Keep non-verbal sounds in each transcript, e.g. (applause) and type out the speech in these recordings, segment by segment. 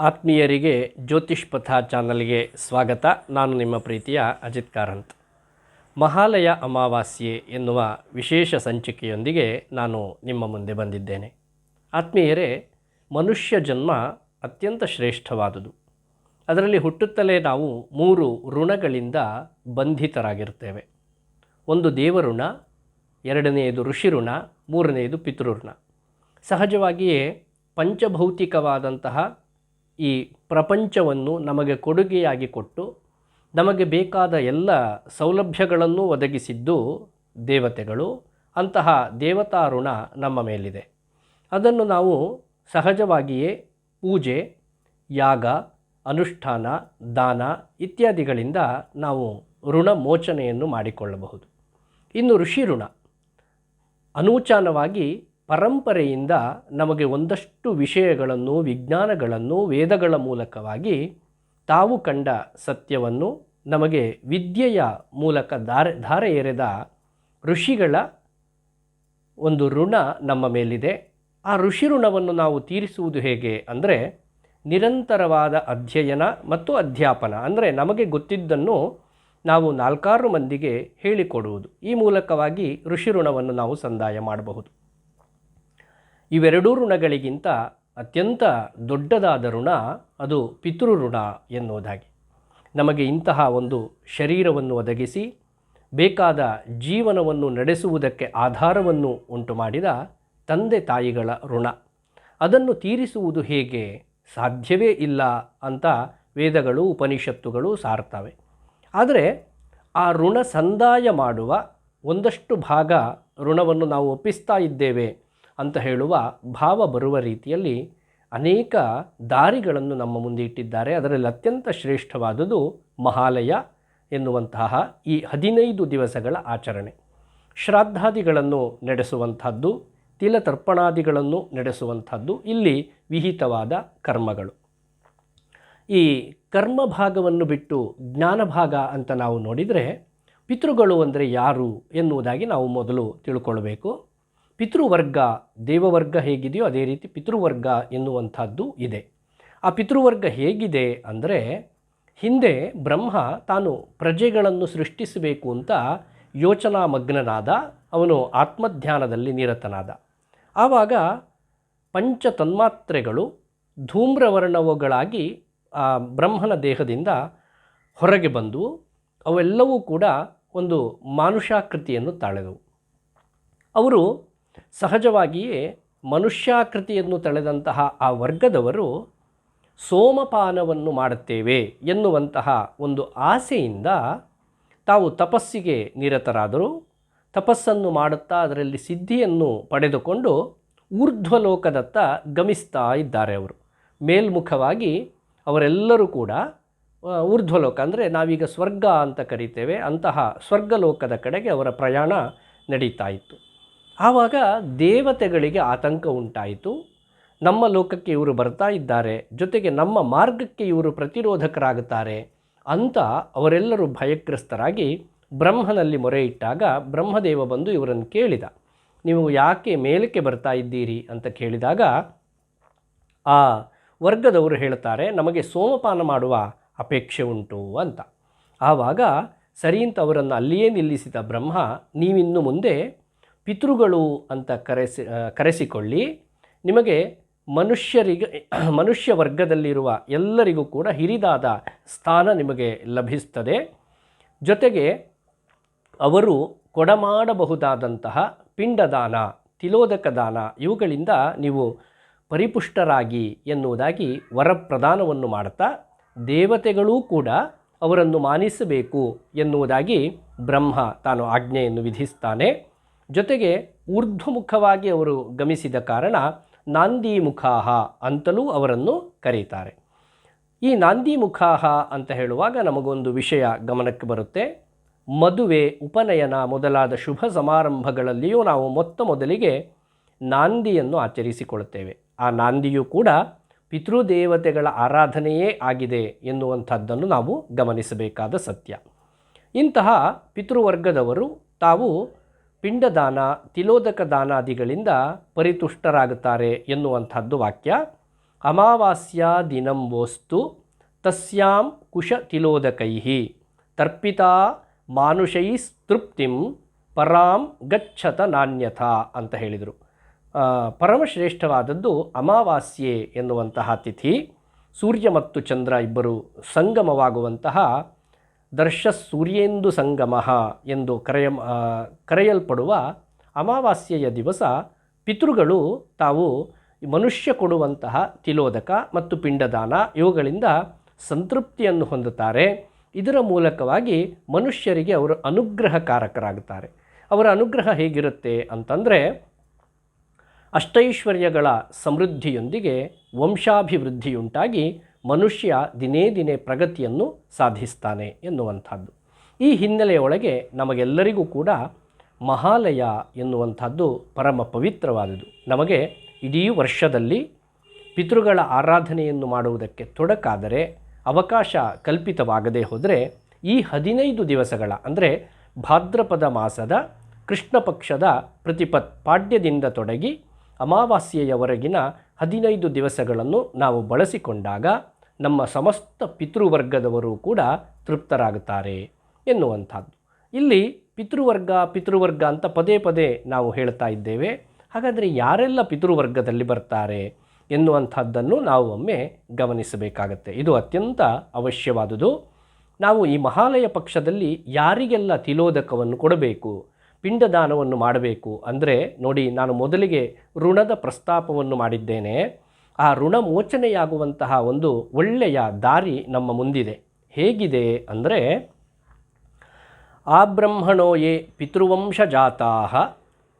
ಆತ್ಮೀಯರಿಗೆ ಜ್ಯೋತಿಷ್ ಪಥ ಚಾನಲ್ಗೆ ಸ್ವಾಗತ. ನಾನು ನಿಮ್ಮ ಪ್ರೀತಿಯ ಅಜಿತ್ ಕಾರಂತ್. ಮಹಾಲಯ ಅಮಾವಾಸ್ಯೆ ಎನ್ನುವ ವಿಶೇಷ ಸಂಚಿಕೆಯೊಂದಿಗೆ ನಾನು ನಿಮ್ಮ ಮುಂದೆ ಬಂದಿದ್ದೇನೆ. ಆತ್ಮೀಯರೇ, ಮನುಷ್ಯ ಜನ್ಮ ಅತ್ಯಂತ ಶ್ರೇಷ್ಠವಾದುದು. ಅದರಲ್ಲಿ ಹುಟ್ಟುತ್ತಲೇ ನಾವು ಮೂರು ಋಣಗಳಿಂದ ಬಂಧಿತರಾಗಿರ್ತೇವೆ. ಒಂದು ದೇವಋಣ ಎರಡನೆಯದು ಋಷಿ ಋಣ ಮೂರನೆಯದು ಪಿತೃಋಣ. ಸಹಜವಾಗಿಯೇ ಪಂಚಭೌತಿಕವಾದಂತಹ ಈ ಪ್ರಪಂಚವನ್ನು ನಮಗೆ ಕೊಡುಗೆಯಾಗಿ ಕೊಟ್ಟು ನಮಗೆ ಬೇಕಾದ ಎಲ್ಲ ಸೌಲಭ್ಯಗಳನ್ನು ಒದಗಿಸಿದ್ದು ದೇವತೆಗಳು. ಅಂತಹ ದೇವತಾ ಋಣ ನಮ್ಮ ಮೇಲಿದೆ. ಅದನ್ನು ನಾವು ಸಹಜವಾಗಿಯೇ ಪೂಜೆ, ಯಾಗ, ಅನುಷ್ಠಾನ, ದಾನ ಇತ್ಯಾದಿಗಳಿಂದ ನಾವು ಋಣ ಮೋಚನೆಯನ್ನು ಮಾಡಿಕೊಳ್ಳಬಹುದು. ಇನ್ನು ಋಷಿ ಋಣ. ಅನೂಚಾನವಾಗಿ ಪರಂಪರೆಯಿಂದ ನಮಗೆ ಒಂದಷ್ಟು ವಿಷಯಗಳನ್ನು, ವಿಜ್ಞಾನಗಳನ್ನು, ವೇದಗಳ ಮೂಲಕವಾಗಿ ತಾವು ಕಂಡ ಸತ್ಯವನ್ನು ನಮಗೆ ವಿದ್ಯೆಯ ಮೂಲಕ ಧಾರೆ ಧಾರೆ ಎರೆದ ಋಷಿಗಳ ಒಂದು ಋಣ ನಮ್ಮ ಮೇಲಿದೆ. ಆ ಋಷಿ ಋಣವನ್ನು ನಾವು ತೀರಿಸುವುದು ಹೇಗೆ ಅಂದರೆ ನಿರಂತರವಾದ ಅಧ್ಯಯನ ಮತ್ತು ಅಧ್ಯಾಪನ. ಅಂದರೆ ನಮಗೆ ಗೊತ್ತಿದ್ದನ್ನು ನಾವು ನಾಲ್ಕಾರು ಮಂದಿಗೆ ಹೇಳಿಕೊಡುವುದು. ಈ ಮೂಲಕವಾಗಿ ಋಷಿ ಋಣವನ್ನು ನಾವು ಸಂದಾಯ ಮಾಡಬಹುದು. ಇವೆರಡೂ ಋಣಗಳಿಗಿಂತ ಅತ್ಯಂತ ದೊಡ್ಡದಾದ ಋಣ ಅದು ಪಿತೃಋಣ ಎನ್ನುವುದಾಗಿ. ನಮಗೆ ಇಂತಹ ಒಂದು ಶರೀರವನ್ನು ಒದಗಿಸಿ, ಬೇಕಾದ ಜೀವನವನ್ನು ನಡೆಸುವುದಕ್ಕೆ ಆಧಾರವನ್ನು ಉಂಟು ಮಾಡಿದ ತಂದೆ ತಾಯಿಗಳ ಋಣ. ಅದನ್ನು ತೀರಿಸುವುದು ಹೇಗೆ? ಸಾಧ್ಯವೇ ಇಲ್ಲ ಅಂತ ವೇದಗಳು, ಉಪನಿಷತ್ತುಗಳು ಸಾರ್ತವೆ ಆದರೆ ಆ ಋಣ ಸಂದಾಯ ಮಾಡುವ ಒಂದಷ್ಟು ಭಾಗ ಋಣವನ್ನು ನಾವು ಒಪ್ಪಿಸ್ತಾ ಇದ್ದೇವೆ. ಅಂತ ಹೇಳುವ ಭಾವ ಬರುವ ರೀತಿಯಲ್ಲಿ ಅನೇಕ ದಾರಿಗಳನ್ನು ನಮ್ಮ ಮುಂದೆ ಇಟ್ಟಿದ್ದಾರೆ. ಅದರಲ್ಲಿ ಅತ್ಯಂತ ಶ್ರೇಷ್ಠವಾದುದು ಮಹಾಲಯ ಎನ್ನುವಂತಹ ಈ ಹದಿನೈದು ದಿವಸಗಳ ಆಚರಣೆ. ಶ್ರಾದ್ದಾದಿಗಳನ್ನು ನಡೆಸುವಂಥದ್ದು ತಿಲತರ್ಪಣಾದಿಗಳನ್ನು ನಡೆಸುವಂಥದ್ದು ಇಲ್ಲಿ ವಿಹಿತವಾದ ಕರ್ಮಗಳು. ಈ ಕರ್ಮ ಭಾಗವನ್ನು ಬಿಟ್ಟು ಜ್ಞಾನ ಭಾಗ ಅಂತ ನಾವು ನೋಡಿದರೆ ಪಿತೃಗಳು ಅಂದರೆ ಯಾರು ಎನ್ನುವುದಾಗಿ ನಾವು ಮೊದಲು ತಿಳ್ಕೊಳ್ಬೇಕು. ಪಿತೃವರ್ಗ, ದೇವವರ್ಗ ಹೇಗಿದೆಯೋ ಅದೇ ರೀತಿ ಪಿತೃವರ್ಗ ಎನ್ನುವಂಥದ್ದು ಇದೆ. ಆ ಪಿತೃವರ್ಗ ಹೇಗಿದೆ ಅಂದರೆ ಹಿಂದೆ ಬ್ರಹ್ಮ ತಾನು ಪ್ರಜೆಗಳನ್ನು ಸೃಷ್ಟಿಸಬೇಕು ಅಂತ ಯೋಚನಾ ಮಗ್ನನಾದ ಅವನು ಆತ್ಮಧ್ಯಾನದಲ್ಲಿ ನಿರತನಾದ. ಆವಾಗ ಪಂಚ ತನ್ಮಾತ್ರೆಗಳು ಧೂಮ್ರವರ್ಣವುಗಳಾಗಿ ಆ ಬ್ರಹ್ಮನ ದೇಹದಿಂದ ಹೊರಗೆ ಬಂದು ಅವೆಲ್ಲವೂ ಕೂಡ ಒಂದು ಮಾನುಷಾಕೃತಿಯನ್ನು ತಾಳೆದವು. ಅವರು ಸಹಜವಾಗಿಯೇ ಮನುಷ್ಯಾಕೃತಿಯನ್ನು ತಳೆದಂತಹ ಆ ವರ್ಗದವರು ಸೋಮಪಾನವನ್ನು ಮಾಡುತ್ತೇವೆ ಎನ್ನುವಂತಹ ಒಂದು ಆಸೆಯಿಂದ ತಾವು ತಪಸ್ಸಿಗೆ ನಿರತರಾದರು. ತಪಸ್ಸನ್ನು ಮಾಡುತ್ತಾ ಅದರಲ್ಲಿ ಸಿದ್ಧಿಯನ್ನು ಪಡೆದುಕೊಂಡು ಊರ್ಧ್ವಲೋಕದತ್ತ ಗಮಿಸ್ತಾ ಇದ್ದಾರೆ ಅವರು. ಮೇಲ್ಮುಖವಾಗಿ ಅವರೆಲ್ಲರೂ ಕೂಡ ಊರ್ಧ್ವಲೋಕ ಅಂದರೆ ನಾವೀಗ ಸ್ವರ್ಗ ಅಂತ ಕರಿತೇವೆ, ಅಂತಹ ಸ್ವರ್ಗಲೋಕದ ಕಡೆಗೆ ಅವರ ಪ್ರಯಾಣ ನಡೀತಾ ಇತ್ತು. ಆವಾಗ ದೇವತೆಗಳಿಗೆ ಆತಂಕ ಉಂಟಾಯಿತು. ನಮ್ಮ ಲೋಕಕ್ಕೆ ಇವರು ಬರ್ತಾ ಇದ್ದಾರೆ. ಜೊತೆಗೆ ನಮ್ಮ ಮಾರ್ಗಕ್ಕೆ ಇವರು ಪ್ರತಿರೋಧಕರಾಗುತ್ತಾರೆ ಅಂತ ಅವರೆಲ್ಲರೂ ಭಯಗ್ರಸ್ತರಾಗಿ ಬ್ರಹ್ಮನಲ್ಲಿ ಮೊರೆ ಇಟ್ಟಾಗ ಬ್ರಹ್ಮದೇವ ಬಂದು ಇವರನ್ನು ಕೇಳಿದ. ನೀವು ಯಾಕೆ ಮೇಲಕ್ಕೆ ಬರ್ತಾ ಇದ್ದೀರಿ ಅಂತ ಕೇಳಿದಾಗ, ಆ ವರ್ಗದವರು ಹೇಳ್ತಾರೆ, ನಮಗೆ ಸೋಮಪಾನ ಮಾಡುವ ಅಪೇಕ್ಷೆ ಉಂಟು ಅಂತ. ಆವಾಗ ಸರಿ ಅಂತ ಅವರನ್ನು ಅಲ್ಲಿಯೇ ನಿಲ್ಲಿಸಿದ ಬ್ರಹ್ಮ, ನೀವಿನ್ನು ಮುಂದೆ ಪಿತೃಗಳು ಅಂತ ಕರೆಸಿ ಕರೆಸಿಕೊಳ್ಳಿ. ನಿಮಗೆ ಮನುಷ್ಯರಿಗೆ, (clears throat) ಮನುಷ್ಯ ವರ್ಗದಲ್ಲಿರುವ ಎಲ್ಲರಿಗೂ ಕೂಡ ಹಿರಿದಾದ ಸ್ಥಾನ ನಿಮಗೆ ಲಭಿಸ್ತದೆ. ಜೊತೆಗೆ ಅವರು ಕೊಡಮಾಡಬಹುದಾದಂತಹ ಪಿಂಡದಾನ ತಿಲೋದಕ ದಾನ ಇವುಗಳಿಂದ ನೀವು ಪರಿಪುಷ್ಟರಾಗಿ ಎನ್ನುವುದಾಗಿ ವರಪ್ರದಾನವನ್ನು ಮಾಡುತ್ತಾ ದೇವತೆಗಳೂ ಕೂಡ ಅವರನ್ನು ಮಾನಿಸಬೇಕು ಎನ್ನುವುದಾಗಿ ಬ್ರಹ್ಮ ತಾನು ಆಜ್ಞೆಯನ್ನು ವಿಧಿಸ್ತಾನೆ. ಜೊತೆಗೆ ಊರ್ಧ್ವಮುಖವಾಗಿ ಅವರು ಗಮಿಸಿದ ಕಾರಣ ನಾಂದಿ ಮುಖಾಹ ಅಂತಲೂ ಅವರನ್ನು ಕರೀತಾರೆ. ಈ ನಾಂದಿ ಮುಖಾಹ ಅಂತ ಹೇಳುವಾಗ ನಮಗೊಂದು ವಿಷಯ ಗಮನಕ್ಕೆ ಬರುತ್ತೆ. ಮದುವೆ, ಉಪನಯನ ಮೊದಲಾದ ಶುಭ ಸಮಾರಂಭಗಳಲ್ಲಿಯೂ ನಾವು ಮೊತ್ತ ಮೊದಲಿಗೆ ನಾಂದಿಯನ್ನು ಆಚರಿಸಿಕೊಳ್ಳುತ್ತೇವೆ. ಆ ನಾಂದಿಯು ಕೂಡ ಪಿತೃದೇವತೆಗಳ ಆರಾಧನೆಯೇ ಆಗಿದೆ ಎನ್ನುವಂಥದ್ದನ್ನು ನಾವು ಗಮನಿಸಬೇಕಾದ ಸತ್ಯ. ಇಂತಹ ಪಿತೃವರ್ಗದವರು ತಾವು ಪಿಂಡದಾನ ತಿಲೋದಕ ದಾನಾದಿಗಳಿಂದ ಪರಿತುಷ್ಟರಾಗುತ್ತಾರೆ ಎನ್ನುವಂಥದ್ದು ವಾಕ್ಯ. ಅಮಾವಾಸ್ಯ ದಿನಂ ವೋಸ್ತು ತಸ್ಯಾಂ ಕುಶ ತಿಲೋದಕೈ ತರ್ಪಿತಾ ಮಾನುಷೈಸ್ತೃಪ್ತಿಂ ಪರಾಂ ಗಚ್ಚತ ನಾಣ್ಯಥ ಅಂತ ಹೇಳಿದರು. ಪರಮಶ್ರೇಷ್ಠವಾದದ್ದು ಅಮಾವಾಸ್ಯೆ ಎನ್ನುವಂತಹ ತಿಥಿ. ಸೂರ್ಯ ಮತ್ತು ಚಂದ್ರ ಇಬ್ಬರು ಸಂಗಮವಾಗುವಂತಹ ದರ್ಶ ಸೂರ್ಯೇಂದು ಸಂಗಮ ಎಂದು ಕರೆಯ ಕರೆಯಲ್ಪಡುವ ಅಮಾವಾಸ್ಯೆಯ ದಿವಸ ಪಿತೃಗಳು ತಾವು ಮನುಷ್ಯ ಕೊಡುವಂತಹ ತಿಲೋದಕ ಮತ್ತು ಪಿಂಡದಾನ ಇವುಗಳಿಂದ ಸಂತೃಪ್ತಿಯನ್ನು ಹೊಂದುತ್ತಾರೆ. ಇದರ ಮೂಲಕವಾಗಿ ಮನುಷ್ಯರಿಗೆ ಅವರು ಅನುಗ್ರಹಕಾರಕರಾಗುತ್ತಾರೆ. ಅವರ ಅನುಗ್ರಹ ಹೇಗಿರುತ್ತೆ ಅಂತಂದರೆ, ಅಷ್ಟೈಶ್ವರ್ಯಗಳ ಸಮೃದ್ಧಿಯೊಂದಿಗೆ ವಂಶಾಭಿವೃದ್ಧಿಯುಂಟಾಗಿ ಮನುಷ್ಯ ದಿನೇ ದಿನೇ ಪ್ರಗತಿಯನ್ನು ಸಾಧಿಸ್ತಾನೆ ಎನ್ನುವಂಥದ್ದು. ಈ ಹಿನ್ನೆಲೆಯೊಳಗೆ ನಮಗೆಲ್ಲರಿಗೂ ಕೂಡ ಮಹಾಲಯ ಎನ್ನುವಂಥದ್ದು ಪರಮ ಪವಿತ್ರವಾದುದು. ನಮಗೆ ಇಡೀ ವರ್ಷದಲ್ಲಿ ಪಿತೃಗಳ ಆರಾಧನೆಯನ್ನು ಮಾಡುವುದಕ್ಕೆ ತೊಡಕಾದರೆ ಅವಕಾಶ ಕಲ್ಪಿತವಾಗದೇ ಹೋದರೆ ಈ ಹದಿನೈದು ದಿವಸಗಳ ಅಂದರೆ ಭಾದ್ರಪದ ಮಾಸದ ಕೃಷ್ಣ ಪಕ್ಷದ ಪ್ರತಿಪತ್ ಪಾಡ್ಯದಿಂದ ತೊಡಗಿ ಅಮಾವಾಸ್ಯೆಯವರೆಗಿನ ಹದಿನೈದು ದಿವಸಗಳನ್ನು ನಾವು ಬಳಸಿಕೊಂಡಾಗ ನಮ್ಮ ಸಮಸ್ತ ಪಿತೃವರ್ಗದವರು ಕೂಡ ತೃಪ್ತರಾಗುತ್ತಾರೆ ಎನ್ನುವಂಥದ್ದು. ಇಲ್ಲಿ ಪಿತೃವರ್ಗ ಪಿತೃವರ್ಗ ಅಂತ ಪದೇ ಪದೇ ನಾವು ಹೇಳ್ತಾ ಇದ್ದೇವೆ. ಹಾಗಾದರೆ ಯಾರೆಲ್ಲ ಪಿತೃವರ್ಗದಲ್ಲಿ ಬರ್ತಾರೆ ಎನ್ನುವಂಥದ್ದನ್ನು ನಾವು ಒಮ್ಮೆ ಗಮನಿಸಬೇಕಾಗತ್ತೆ. ಇದು ಅತ್ಯಂತ ಅವಶ್ಯವಾದುದು. ನಾವು ಈ ಮಹಾಲಯ ಪಕ್ಷದಲ್ಲಿ ಯಾರಿಗೆಲ್ಲ ತಿಲೋದಕವನ್ನು ಕೊಡಬೇಕು, ಪಿಂಡದಾನವನ್ನು ಮಾಡಬೇಕು ಅಂದರೆ ನೋಡಿ, ನಾನು ಮೊದಲಿಗೆ ಋಣದ ಪ್ರಸ್ತಾಪವನ್ನು ಮಾಡಿದ್ದೇನೆ. ಆ ಋಣಮೋಚನೆಯಾಗುವಂತಹ ಒಂದು ಒಳ್ಳೆಯ ದಾರಿ ನಮ್ಮ ಮುಂದಿದೆ. ಹೇಗಿದೆ ಅಂದರೆ, ಆ ಬ್ರಹ್ಮಣೋಯೇ ಯೇ ಪಿತೃವಂಶಜಾತಾ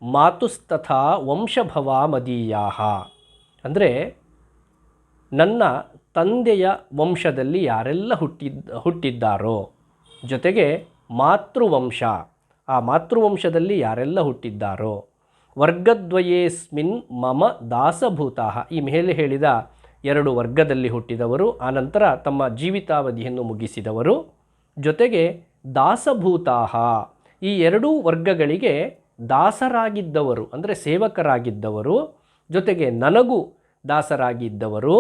ಮಾತುಸ್ತಥಾ ವಂಶಭವಾ ಮದೀಯಾ ಅಂದರೆ, ನನ್ನ ತಂದೆಯ ವಂಶದಲ್ಲಿ ಯಾರೆಲ್ಲ ಹುಟ್ಟಿದ್ದ ಹುಟ್ಟಿದ್ದಾರೋ, ಜೊತೆಗೆ ಮಾತೃವಂಶ, ಆ ಮಾತೃವಂಶದಲ್ಲಿ ಯಾರೆಲ್ಲ ಹುಟ್ಟಿದ್ದಾರೋ ವರ್ಗದ್ವಯೇಸ್ಮಿನ್ ಮಮ ದಾಸಭೂತ ಈ ಮೇಲೆ ಹೇಳಿದ ಎರಡು ವರ್ಗದಲ್ಲಿ ಹುಟ್ಟಿದವರು, ಆನಂತರ ತಮ್ಮ ಜೀವಿತಾವಧಿಯನ್ನು ಮುಗಿಸಿದವರು. ಜೊತೆಗೆ ದಾಸಭೂತಾಹ. ಈ ಎರಡೂ ವರ್ಗಗಳಿಗೆ ದಾಸರಾಗಿದ್ದವರು, ಅಂದರೆ ಸೇವಕರಾಗಿದ್ದವರು. ಜೊತೆಗೆ ನನಗೂ ದಾಸರಾಗಿದ್ದವರು.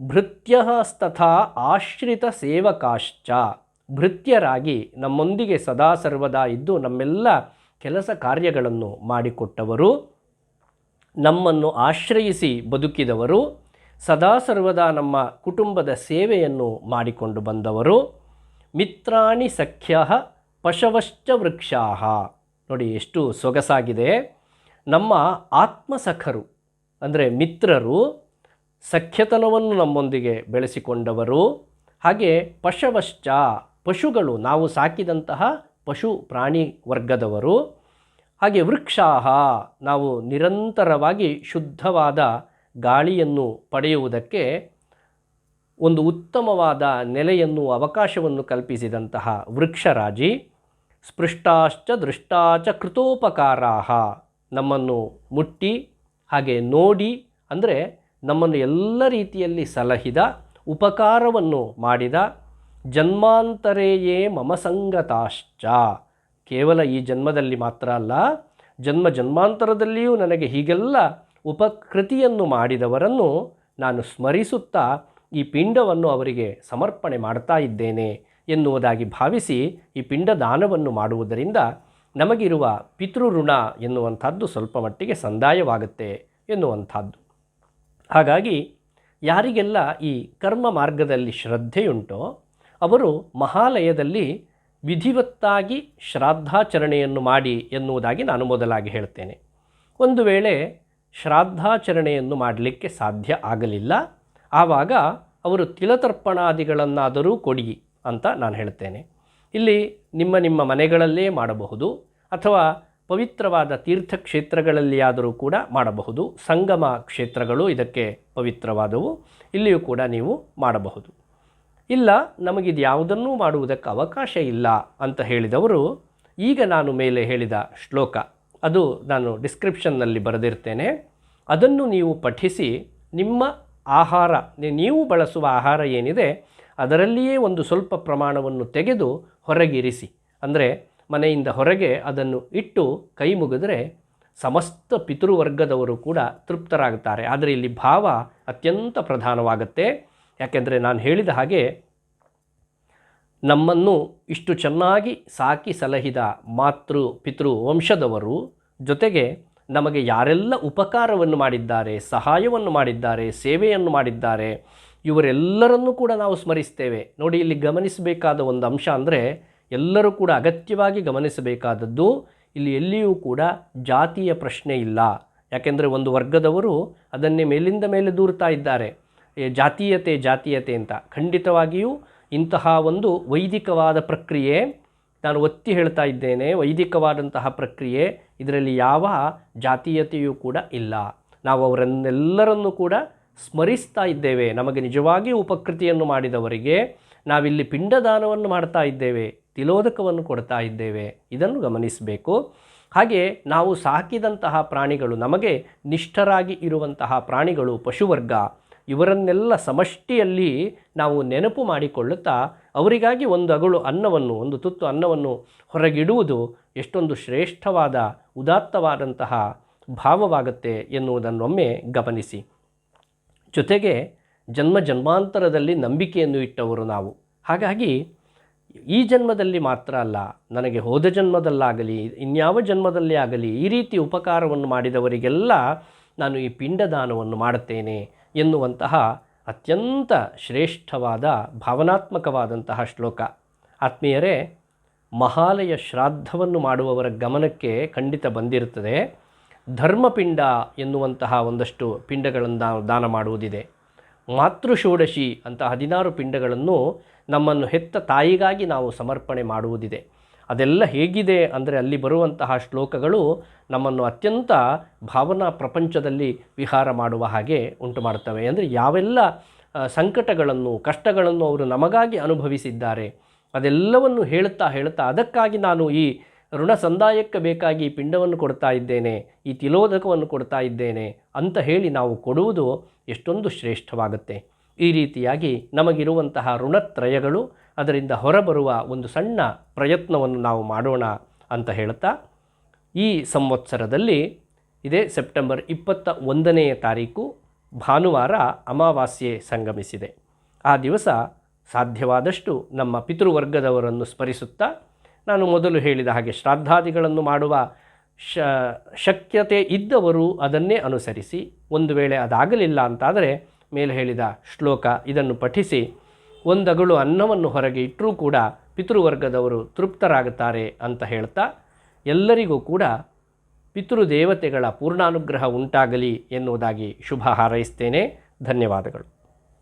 ಭೃತ್ಯಸ್ತಥಾ ಆಶ್ರಿತ ಸೇವಕಾಶ್ಚ. ಭೃತ್ಯರಾಗಿ ನಮ್ಮೊಂದಿಗೆ ಸದಾ ಸರ್ವದಾ ಇದ್ದು ನಮ್ಮೆಲ್ಲ ಕೆಲಸ ಕಾರ್ಯಗಳನ್ನು ಮಾಡಿಕೊಟ್ಟವರು, ನಮ್ಮನ್ನು ಆಶ್ರಯಿಸಿ ಬದುಕಿದವರು, ಸದಾ ಸರ್ವದಾ ನಮ್ಮ ಕುಟುಂಬದ ಸೇವೆಯನ್ನು ಮಾಡಿಕೊಂಡು ಬಂದವರು. ಮಿತ್ರಾಣಿ ಸಖ್ಯ ಪಶವಶ್ಚ ವೃಕ್ಷಾಹ ನೋಡಿ ಎಷ್ಟು ಸೊಗಸಾಗಿದೆ. ನಮ್ಮ ಆತ್ಮಸಖರು, ಅಂದರೆ ಮಿತ್ರರು, ಸಖ್ಯತನವನ್ನು ನಮ್ಮೊಂದಿಗೆ ಬೆಳೆಸಿಕೊಂಡವರು. ಹಾಗೆ ಪಶವಶ್ಚ, ಪಶುಗಳು, ನಾವು ಸಾಕಿದಂತಹ ಪಶು ಪ್ರಾಣಿ ವರ್ಗದವರು. ಹಾಗೆ ವೃಕ್ಷಾಹ, ನಾವು ನಿರಂತರವಾಗಿ ಶುದ್ಧವಾದ ಗಾಳಿಯನ್ನು ಪಡೆಯುವುದಕ್ಕೆ ಒಂದು ಉತ್ತಮವಾದ ನೆಲೆಯನ್ನು, ಅವಕಾಶವನ್ನು ಕಲ್ಪಿಸಿದಂತಹ ವೃಕ್ಷರಾಜಿ. ಸ್ಪೃಷ್ಟಾಶ್ಚ ದೃಷ್ಟಾಚ ಕೃತೋಪಕಾರಾಹ, ನಮ್ಮನ್ನು ಮುಟ್ಟಿ, ಹಾಗೆ ನೋಡಿ, ಅಂದರೆ ನಮ್ಮನ್ನು ಎಲ್ಲ ರೀತಿಯಲ್ಲಿ ಸಲಹಿದ, ಉಪಕಾರವನ್ನು ಮಾಡಿದ ಜನ್ಮಾಂತರೆಯೇ ಮಮ ಸಂಗತಾಶ್ಚ. ಕೇವಲ ಈ ಜನ್ಮದಲ್ಲಿ ಮಾತ್ರ ಅಲ್ಲ, ಜನ್ಮ ಜನ್ಮಾಂತರದಲ್ಲಿಯೂ ನನಗೆ ಹೀಗೆಲ್ಲ ಉಪಕೃತಿಯನ್ನು ಮಾಡಿದವರನ್ನು ನಾನು ಸ್ಮರಿಸುತ್ತಾ ಈ ಪಿಂಡವನ್ನು ಅವರಿಗೆ ಸಮರ್ಪಣೆ ಮಾಡ್ತಾ ಇದ್ದೇನೆ ಎನ್ನುವುದಾಗಿ ಭಾವಿಸಿ ಈ ಪಿಂಡ ದಾನವನ್ನು ಮಾಡುವುದರಿಂದ ನಮಗಿರುವ ಪಿತೃಋಣ ಎನ್ನುವಂಥದ್ದು ಸ್ವಲ್ಪ ಮಟ್ಟಿಗೆ ಸಂದಾಯವಾಗುತ್ತೆ ಎನ್ನುವಂಥದ್ದು. ಹಾಗಾಗಿ ಯಾರಿಗೆಲ್ಲ ಈ ಕರ್ಮ ಮಾರ್ಗದಲ್ಲಿ ಶ್ರದ್ಧೆಯುಂಟೋ ಅವರು ಮಹಾಲಯದಲ್ಲಿ ವಿಧಿವತ್ತಾಗಿ ಶ್ರಾದ್ದಾಚರಣೆಯನ್ನು ಮಾಡಿ ಎನ್ನುವುದಾಗಿ ನಾನು ಮೊದಲಾಗಿ ಹೇಳ್ತೇನೆ. ಒಂದು ವೇಳೆ ಶ್ರಾದ್ದಾಚರಣೆಯನ್ನು ಮಾಡಲಿಕ್ಕೆ ಸಾಧ್ಯ ಆಗಲಿಲ್ಲ, ಆವಾಗ ಅವರು ತಿಲತರ್ಪಣಾದಿಗಳನ್ನಾದರೂ ಕೊಡಿ ಅಂತ ನಾನು ಹೇಳ್ತೇನೆ. ಇಲ್ಲಿ ನಿಮ್ಮ ನಿಮ್ಮ ಮನೆಗಳಲ್ಲೇ ಮಾಡಬಹುದು, ಅಥವಾ ಪವಿತ್ರವಾದ ತೀರ್ಥಕ್ಷೇತ್ರಗಳಲ್ಲಿಯಾದರೂ ಕೂಡ ಮಾಡಬಹುದು, ಸಂಗಮ ಕ್ಷೇತ್ರಗಳು ಇದಕ್ಕೆ ಪವಿತ್ರವಾದವು, ಇಲ್ಲಿಯೂ ಕೂಡ ನೀವು ಮಾಡಬಹುದು. ಇಲ್ಲ ನಮಗಿದು ಯಾವುದನ್ನೂ ಮಾಡುವುದಕ್ಕೆ ಅವಕಾಶ ಇಲ್ಲ ಅಂತ ಹೇಳಿದವರು, ಈಗ ನಾನು ಮೇಲೆ ಹೇಳಿದ ಶ್ಲೋಕ, ಅದು ನಾನು ಡಿಸ್ಕ್ರಿಪ್ಷನ್ನಲ್ಲಿ ಬರೆದಿರ್ತೇನೆ. ಅದನ್ನು ನೀವು ಪಠಿಸಿ, ನಿಮ್ಮ ಆಹಾರ ನೀವು ಬಳಸುವ ಆಹಾರ ಏನಿದೆ, ಅದರಲ್ಲಿಯೇ ಒಂದು ಸ್ವಲ್ಪ ಪ್ರಮಾಣವನ್ನು ತೆಗೆದು ಹೊರಗಿರಿಸಿ. ಅಂದರೆ, ಮನೆಯಿಂದ ಹೊರಗೆ ಅದನ್ನು ಇಟ್ಟು ಕೈ ಮುಗಿದ್ರೆ ಸಮಸ್ತ ಪಿತೃವರ್ಗದವರು ಕೂಡ ತೃಪ್ತರಾಗುತ್ತಾರೆ. ಆದರೆ ಇಲ್ಲಿ ಭಾವ ಅತ್ಯಂತ ಪ್ರಧಾನವಾಗುತ್ತೆ. ಯಾಕೆಂದರೆ ನಾನು ಹೇಳಿದ ಹಾಗೆ ನಮ್ಮನ್ನು ಇಷ್ಟು ಚೆನ್ನಾಗಿ ಸಾಕಿ ಸಲಹಿದ ಮಾತೃ, ಪಿತೃ, ವಂಶದವರು ಜೊತೆಗೆ ನಮಗೆ ಯಾರೆಲ್ಲ ಉಪಕಾರವನ್ನು ಮಾಡಿದ್ದಾರೆ, ಸಹಾಯವನ್ನು ಮಾಡಿದ್ದಾರೆ, ಸೇವೆಯನ್ನು ಮಾಡಿದ್ದಾರೆ, ಇವರೆಲ್ಲರನ್ನೂ ಕೂಡ ನಾವು ಸ್ಮರಿಸ್ತೇವೆ. ನೋಡಿ, ಇಲ್ಲಿ ಗಮನಿಸಬೇಕಾದ ಒಂದು ಅಂಶ ಅಂದರೆ ಎಲ್ಲರೂ ಕೂಡ ಅಗತ್ಯವಾಗಿ ಗಮನಿಸಬೇಕಾದದ್ದು ಇಲ್ಲಿ ಎಲ್ಲಿಯೂ ಕೂಡ ಜಾತಿಯ ಪ್ರಶ್ನೆ ಇಲ್ಲ. ಯಾಕೆಂದರೆ ಒಂದು ವರ್ಗದವರು ಅದನ್ನೇ ಮೇಲಿಂದ ಮೇಲೆ ದೂರ್ತಾ ಇದ್ದಾರೆ. ಜಾತೀಯತೆ ಜಾತೀಯತೆ ಅಂತ. ಖಂಡಿತವಾಗಿಯೂ ಇಂತಹ ಒಂದು ವೈದಿಕವಾದ ಪ್ರಕ್ರಿಯೆ ನಾನು ಒತ್ತಿ ಹೇಳ್ತಾ ಇದ್ದೇನೆ, ವೈದಿಕವಾದಂತಹ ಪ್ರಕ್ರಿಯೆ ಇದರಲ್ಲಿ ಯಾವ ಜಾತೀಯತೆಯೂ ಕೂಡ ಇಲ್ಲ. ನಾವು ಅವರನ್ನೆಲ್ಲರನ್ನೂ ಕೂಡ ಸ್ಮರಿಸ್ತಾ ಇದ್ದೇವೆ. ನಮಗೆ ನಿಜವಾಗಿ ಉಪಕೃತಿಯನ್ನು ಮಾಡಿದವರಿಗೆ ನಾವಿಲ್ಲಿ ಪಿಂಡದಾನವನ್ನು ಮಾಡ್ತಾ ಇದ್ದೇವೆ, ತಿಲೋದಕವನ್ನು ಕೊಡ್ತಾ ಇದ್ದೇವೆ. ಇದನ್ನು ಗಮನಿಸಬೇಕು. ಹಾಗೆ ನಾವು ಸಾಕಿದಂತಹ ಪ್ರಾಣಿಗಳು ನಮಗೆ ನಿಷ್ಠರಾಗಿ ಇರುವಂತಹ ಪ್ರಾಣಿಗಳು ಪಶುವರ್ಗ. ಇವರನ್ನೆಲ್ಲ ಸಮಷ್ಟಿಯಲ್ಲಿ ನಾವು ನೆನಪು ಮಾಡಿಕೊಳ್ಳುತ್ತಾ ಅವರಿಗಾಗಿ ಒಂದು ಅಗಳು ಅನ್ನವನ್ನು, ಒಂದು ತುತ್ತು ಅನ್ನವನ್ನು ಹೊರಗಿಡುವುದು ಎಷ್ಟೊಂದು ಶ್ರೇಷ್ಠವಾದ, ಉದಾತ್ತವಾದಂತಹ ಭಾವವಾಗುತ್ತೆ ಎನ್ನುವುದನ್ನೊಮ್ಮೆ ಗಮನಿಸಿ. ಜೊತೆಗೆ ಜನ್ಮ ಜನ್ಮಾಂತರದಲ್ಲಿ ನಂಬಿಕೆಯನ್ನು ಇಟ್ಟವರು ನಾವು. ಹಾಗಾಗಿ ಈ ಜನ್ಮದಲ್ಲಿ ಮಾತ್ರ ಅಲ್ಲ, ನನಗೆ ಹೋದ ಜನ್ಮದಲ್ಲಾಗಲಿ, ಇನ್ಯಾವ ಜನ್ಮದಲ್ಲಿ ಆಗಲಿ ಈ ರೀತಿ ಉಪಕಾರವನ್ನು ಮಾಡಿದವರಿಗೆಲ್ಲ ನಾನು ಈ ಪಿಂಡದಾನವನ್ನು ಮಾಡುತ್ತೇನೆ ಎನ್ನುವಂತಹ ಅತ್ಯಂತ ಶ್ರೇಷ್ಠವಾದ, ಭಾವನಾತ್ಮಕವಾದಂತಹ ಶ್ಲೋಕ. ಆತ್ಮೀಯರೇ, ಮಹಾಲಯ ಶ್ರಾದ್ದವನ್ನು ಮಾಡುವವರ ಗಮನಕ್ಕೆ ಖಂಡಿತ ಬಂದಿರುತ್ತದೆ. ಧರ್ಮಪಿಂಡ ಎನ್ನುವಂತಹ ಒಂದಷ್ಟು ಪಿಂಡಗಳನ್ನು ದಾನ ಮಾಡುವುದಿದೆ. ಮಾತೃಷೋಡಶಿ ಅಂತ ಹದಿನಾರು ಪಿಂಡಗಳನ್ನು ನಮ್ಮನ್ನು ಹೆತ್ತ ತಾಯಿಗಾಗಿ ನಾವು ಸಮರ್ಪಣೆ ಮಾಡುವುದಿದೆ. ಅದೆಲ್ಲ ಹೇಗಿದೆ ಅಂದರೆ ಅಲ್ಲಿ ಬರುವಂತಹ ಶ್ಲೋಕಗಳು ನಮ್ಮನ್ನು ಅತ್ಯಂತ ಭಾವನಾ ಪ್ರಪಂಚದಲ್ಲಿ ವಿಹಾರ ಮಾಡುವ ಹಾಗೆ ಉಂಟು ಮಾಡುತ್ತವೆ. ಅಂದರೆ ಯಾವೆಲ್ಲ ಸಂಕಟಗಳನ್ನು, ಕಷ್ಟಗಳನ್ನು ಅವರು ನಮಗಾಗಿ ಅನುಭವಿಸಿದ್ದಾರೆ, ಅದೆಲ್ಲವನ್ನು ಹೇಳುತ್ತಾ ಹೇಳುತ್ತಾ ಅದಕ್ಕಾಗಿ ನಾನು ಈ ಋಣ ಸಂದಾಯಕ್ಕೆ ಬೇಕಾಗಿ ಈ ಪಿಂಡವನ್ನು ಕೊಡ್ತಾ ಇದ್ದೇನೆ, ಈ ತಿಲೋದಕವನ್ನು ಕೊಡ್ತಾ ಇದ್ದೇನೆ ಅಂತ ಹೇಳಿ ನಾವು ಕೊಡುವುದು ಎಷ್ಟೊಂದು ಶ್ರೇಷ್ಠವಾಗುತ್ತೆ. ಈ ರೀತಿಯಾಗಿ ನಮಗಿರುವಂತಹ ಋಣತ್ರಯಗಳು ಅದರಿಂದ ಹೊರಬರುವ ಒಂದು ಸಣ್ಣ ಪ್ರಯತ್ನವನ್ನು ನಾವು ಮಾಡೋಣ ಅಂತ ಹೇಳ್ತಾ ಈ ಸಂವತ್ಸರದಲ್ಲಿ ಇದೇ ಸೆಪ್ಟೆಂಬರ್ ಇಪ್ಪತ್ತ ಒಂದನೆಯ ತಾರೀಕು ಭಾನುವಾರ ಅಮಾವಾಸ್ಯೆ ಸಂಗಮಿಸಿದೆ. ಆ ದಿವಸ ಸಾಧ್ಯವಾದಷ್ಟು ನಮ್ಮ ಪಿತೃವರ್ಗದವರನ್ನು ಸ್ಮರಿಸುತ್ತಾ, ನಾನು ಮೊದಲು ಹೇಳಿದ ಹಾಗೆ ಶ್ರಾದ್ದಾದಿಗಳನ್ನು ಮಾಡುವ ಶ, ಶಕ್ಯತೆ ಇದ್ದವರು ಅದನ್ನೇ ಅನುಸರಿಸಿ, ಒಂದು ವೇಳೆ ಅದಾಗಲಿಲ್ಲ ಅಂತಾದರೆ ಮೇಲೆ ಹೇಳಿದ ಶ್ಲೋಕ ಇದನ್ನು ಪಠಿಸಿ ಒಂದಗಳು ಅನ್ನವನ್ನು ಹೊರಗೆ ಇಟ್ಟರೂ ಕೂಡ ಪಿತೃವರ್ಗದವರು ತೃಪ್ತರಾಗುತ್ತಾರೆ ಅಂತ ಹೇಳ್ತಾ, ಎಲ್ಲರಿಗೂ ಕೂಡ ಪಿತೃದೇವತೆಗಳ ಪೂರ್ಣಾನುಗ್ರಹ ಉಂಟಾಗಲಿ ಎನ್ನುವುದಾಗಿ ಶುಭ ಹಾರೈಸ್ತೇನೆ. ಧನ್ಯವಾದಗಳು.